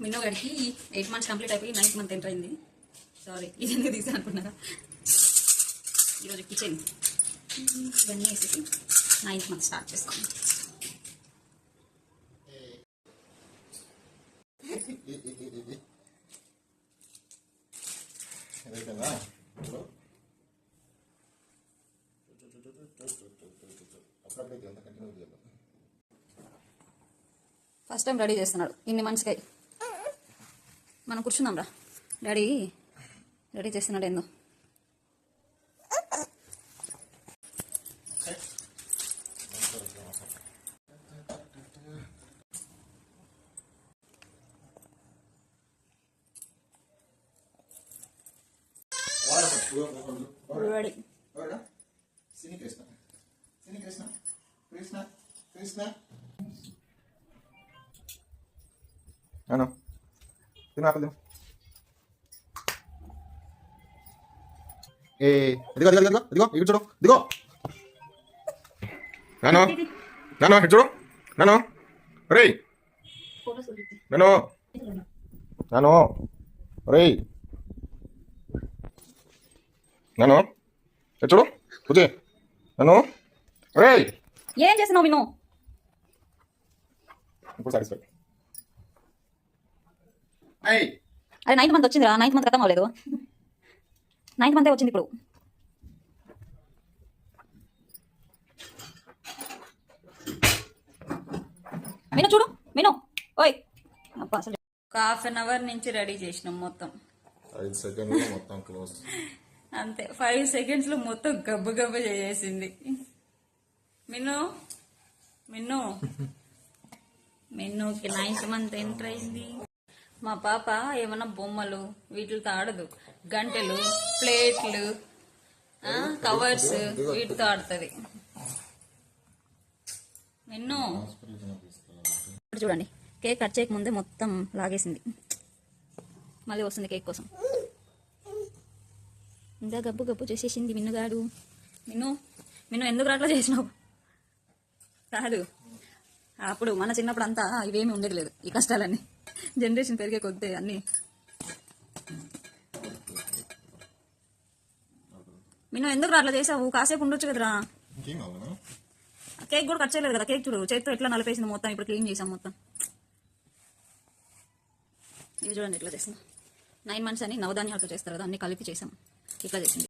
మిన్నో గడికి eight months complete అయిపోయి ninth month enter అయింది. సారీ ఇది ఎందుకు తీసాను అనుకున్నారా? ఈరోజు కిచెన్ ఇవన్నీ వేసేసి నైన్త్ మంత్ స్టార్ట్ చేసుకోండి చేయాలి ఫస్ట్ టైం రెడీ చేస్తున్నాడు. ఇన్ని మంత్స్కి మనం కూర్చుందాం రా. డాడీ రెడీ చేస్తున్నాడు ఏందో. రెడీ సినీ కృష్ణ సినీ కృష్ణ. కృష్ణ. తిను ఆకలి తిను. ఏ ఇదిగో ఇదిగో ఇదిగో ఇదిగో ఇటు చూడు ఇదిగో. నాను నాను ఇటు చూడు నాను. రే నాను నాను రే నాను ఇటు చూడు కూర్చో నాను రే ఏం చేస్తున్నావు విను? ఇప్పుడు సాటిస్ఫై అరే నైన్త్ మంత్ వచ్చిందిరా. నైన్త్ మంత్ ఖతం అవ్వలేదు. నైన్త్ మంతే వచ్చింది ఇప్పుడు. విను చూడు విను ఓయ్. అసలు ఒక హాఫ్ అన్ అవర్ నుంచి రెడీ చేసినాం మొత్తం. ఐదు సెకండ్లో మొత్తం క్లోజ్ అంతే. ఫైవ్ సెకండ్స్లో మొత్తం గబ్బు గబ్బు చేసేసింది. మిన్ను మిన్ను మిన్నుకి నైన్త్ మంత్ ఎంటర్ అయింది? మా పాప ఏమన్నా బొమ్మలు వీటితో ఆడదు. గంటలు ప్లేట్లు కవర్స్ వీటితో ఆడుతుంది. ఎన్నో చూడండి కేక్ కట్ చేయక ముందే మొత్తం లాగేసింది. మళ్ళీ వస్తుంది కేక్ కోసం. ఇందా గబ్బు గబ్బు చేసేసింది మిన్నుగాడు మిన్ను మిన్ను ఎందుకు రాట్లా చేసినావు? కాదు అప్పుడు మన చిన్నప్పుడు అంతా ఇవేమీ ఉండేది లేదు ఈ కష్టాలన్నీ. జనరేషన్ పెరిగే కొద్ది అన్నీ. మిన్ను ఎందుకు అట్లా చేసావు? కాసేపు ఉండొచ్చు కదరా. కేక్ కూడా కట్ చేయలేదు కదా కేక్ చూడు. చేతితో ఎట్లా నలిపేసింది మొత్తం ఇప్పుడు క్లీన్ చేసాం మొత్తం. ఇవి చూడండి ఎట్లా చేస్తాం నైన్ మంత్స్ అని నవధాన్యాలతో చేస్తారు కదా అన్ని కలిపి చేసాం ఇట్లా చేసింది.